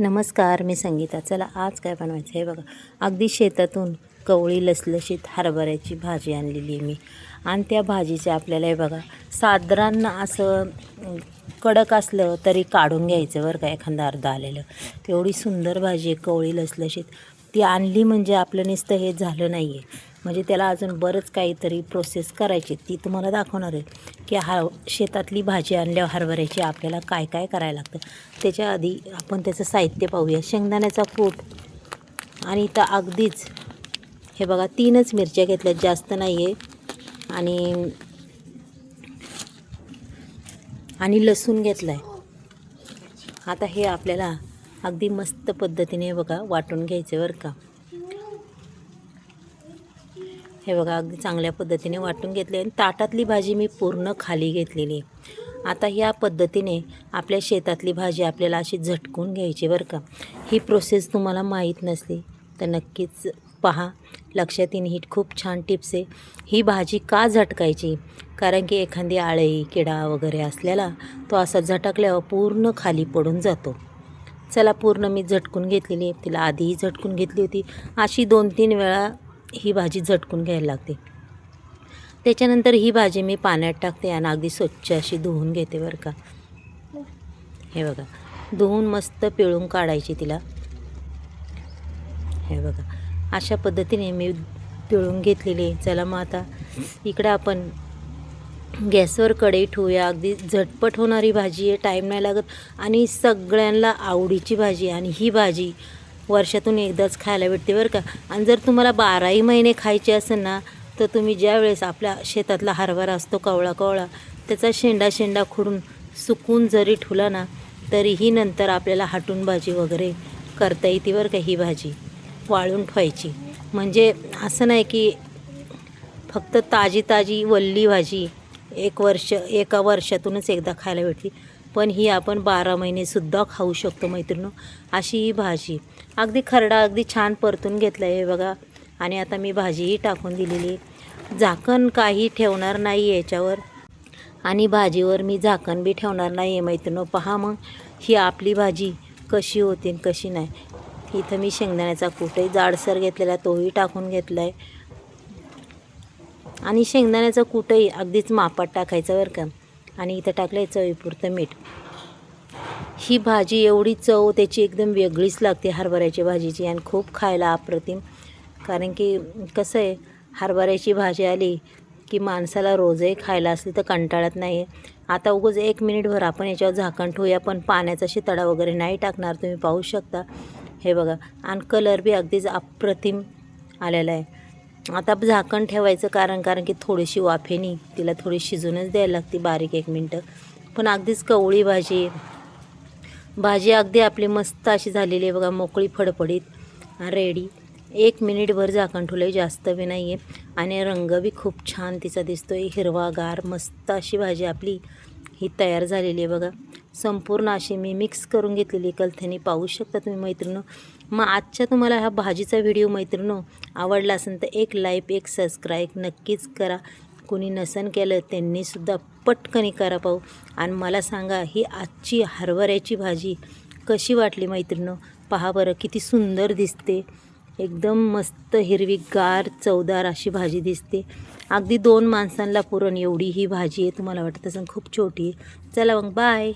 नमस्कार मी संगीता. चला आज काय बनवायचं आहे? बघा. अगदी शेतातून कवळी लसलशीत हरभऱ्याची भाजी आणलेली आहे मी. आणि त्या भाजीचे आपल्याला हे बघा साधारण असं कडक असलं तरी काढून घ्यायचं बरं का एखादा अर्ध आलेलं. तेवढी सुंदर भाजी आहे कवळी लसलशीत. ती आणली म्हणजे आपलं नुसतं हे झालं नाही आहे म्हणजे त्याला अजून बरंच काहीतरी प्रोसेस करायची ती तुम्हाला दाखवणार आहे की हा शेतातली भाजी आणल्यावर हरभऱ्याची आपल्याला काय काय करायला लागतं. त्याच्या आधी आपण त्याचं साहित्य पाहूया. शेंगदाण्याचा कूट आणि तर अगदीच हे बघा तीनच मिरच्या घेतल्यात जास्त नाही आहे आणि आणि लसूण घेतला आहे आता हे आपल्याला अगदी मस्त पद्धतीने बघा वाटून घ्यायचं बरं का. हे बघा अगदी चांगल्या पद्धतीने वाटून घेतले आणि ताटातली भाजी मी पूर्ण खाली घेतलेली आहे. आता ह्या पद्धतीने आपल्या शेतातली भाजी आपल्याला अशी झटकून घ्यायची बरं का. ही प्रोसेस तुम्हाला माहीत नसली तर नक्कीच पहा. लक्षात येईन ही खूप छान टिप्स आहे. ही भाजी का झटकायची? कारण की एखादी आळई किडा वगैरे असलेला तो असा झटकल्यावर पूर्ण खाली पडून जातो. चला पूर्ण मी झटकून घेतलेली आहे. तिला आधीही झटकून घेतली होती. अशी दोन तीन वेळा ही भाजी झटकून घ्यायला लागते. त्याच्यानंतर ही भाजी मी पाण्यात टाकते आणि अगदी स्वच्छ अशी धुवून घेते बरं का. हे बघा धुवून मस्त पिळून काढायची तिला. हे बघा अशा पद्धतीने मी पिळून घेतलेली आहे. चला मग आता इकडं आपण गॅसवर कढई ठेवूया. अगदी झटपट होणारी भाजी आहे टाईम नाही लागत. आणि सगळ्यांना आवडीची भाजी आहे. आणि ही भाजी वर्षातून एकदाच खायला भेटते बरं का. आणि जर तुम्हाला बाराही महिने खायचे असेल ना तर तुम्ही ज्या वेळेस आपल्या शेतातला हरभरा असतो कवळा कवळा त्याचा शेंडा शेंडा खुडून सुकून जरी ठुला ना तरीही नंतर आपल्याला हाटून भाजी वगैरे करता येते बरं का ही भाजी वाळून ठेवायची. म्हणजे असं नाही की फक्त ताजी ताजी वल्ली भाजी एक वर्ष एका वर्षातूनच एकदा खायला भेटली. पण ही आपण बारा महिनेसुद्धा खाऊ शकतो मैत्रिणी अशी ही भाजी. अगदी खरडा अगदी छान परतून घेतला आहे बघा. आणि आता मी भाजीही टाकून दिलेली. आहे झाकण काही ठेवणार नाही याच्यावर. आणि भाजीवर मी झाकण बी ठेवणार नाही आहे मैत्रिणी पहा मग ही आपली भाजी कशी होती कशी नाही. इथं मी शेंगदाण्याचा कूटही जाडसर घेतलेला तोही टाकून घेतला आहे आणि शेंगदाण्याचं कुठंही अगदीच मापात टाकायचं बरं का. आणि इथं टाकलं आहे चवीपुरतं मीठ. ही भाजी एवढी चव त्याची एकदम वेगळीच लागते हरभऱ्याची भाजीची आणि खूप खायला अप्रतिम. कारण की कसं आहे हरभऱ्याची भाजी आली की माणसाला रोजही खायला असली तर कंटाळत नाही आहे आता उगच एक मिनिटभर आपण याच्यावर झाकण ठेवूया पण पाण्याचा शितडा वगैरे नाही टाकणार तुम्ही पाहू शकता. हे बघा आणि कलर बी अगदीच अप्रतिम आलेला आहे. आता झाकण ठेवायचं कारण कारण की थोडीशी वाफेनी तिला थोडी शिजूनच द्यायला लागते बारीक एक मिनटं. पण अगदीच कवळी भाजी भाजी अगदी आपली मस्त अशी झालेली आहे बघा मोकळी फडफडीत रेडी एक मिनिटभर झाकण ठेवलं जास्त बी नाही आहे आणि रंग बी खूप छान तिचा दिसतो आहे हिरवागार मस्त अशी भाजी आपली. ही तयार झालेली आहे बघा. संपूर्ण अशी मी मिक्स करून घेतलेली कलथनी. पाहू शकता तुम्ही मैत्रिणी मग आजच्या तुम्हाला हा भाजीचा व्हिडिओ मैत्रिणं आवडला असेल तर एक लाईक एक सबस्क्राईब नक्कीच करा. कोणी नसन केलं त्यांनीसुद्धा पटकनी करा पाहू. आणि मला सांगा ही आजची हरभऱ्याची भाजी कशी वाटली मैत्रिणी पहा बरं किती सुंदर दिसते. एकदम मस्त हिरवीगार चवदार अशी भाजी दिसते. अगदी दोन माणसांना पुरण एवढी ही भाजी आहे तुम्हाला वाटत असेल खूप छोटी आहे. चला मग बाय